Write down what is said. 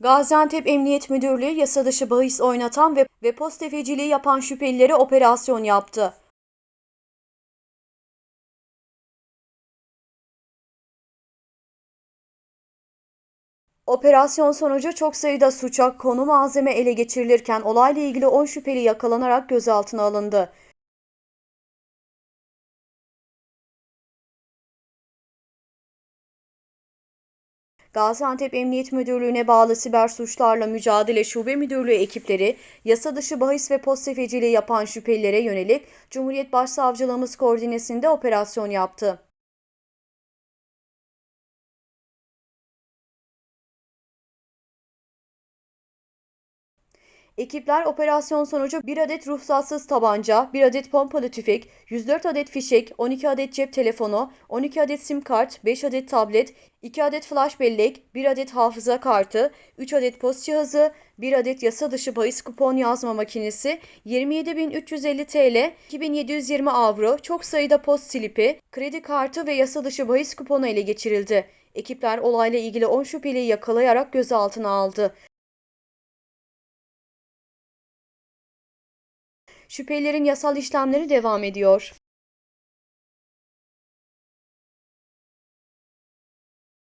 Gaziantep Emniyet Müdürlüğü yasa dışı bahis oynatan ve, ve post tefeciliği yapan şüphelileri operasyon yaptı. Operasyon sonucu çok sayıda suça konu malzeme ele geçirilirken olayla ilgili 10 şüpheli yakalanarak gözaltına alındı. Gaziantep Emniyet Müdürlüğü'ne bağlı Siber Suçlarla Mücadele Şube Müdürlüğü ekipleri yasa dışı bahis ve post tefeciliği yapan şüphelilere yönelik Cumhuriyet Başsavcılığımız koordinesinde operasyon yaptı. Ekipler operasyon sonucu 1 adet ruhsatsız tabanca, 1 adet pompalı tüfek, 104 adet fişek, 12 adet cep telefonu, 12 adet sim kart, 5 adet tablet, 2 adet flash bellek, 1 adet hafıza kartı, 3 adet post cihazı, 1 adet yasa dışı bahis kupon yazma makinesi, 27.350 TL, 2720 avro, çok sayıda post slipi, kredi kartı ve yasa dışı bahis kuponu ele geçirildi. Ekipler olayla ilgili 10 şüpheliyi yakalayarak gözaltına aldı. Şüphelilerin yasal işlemleri devam ediyor.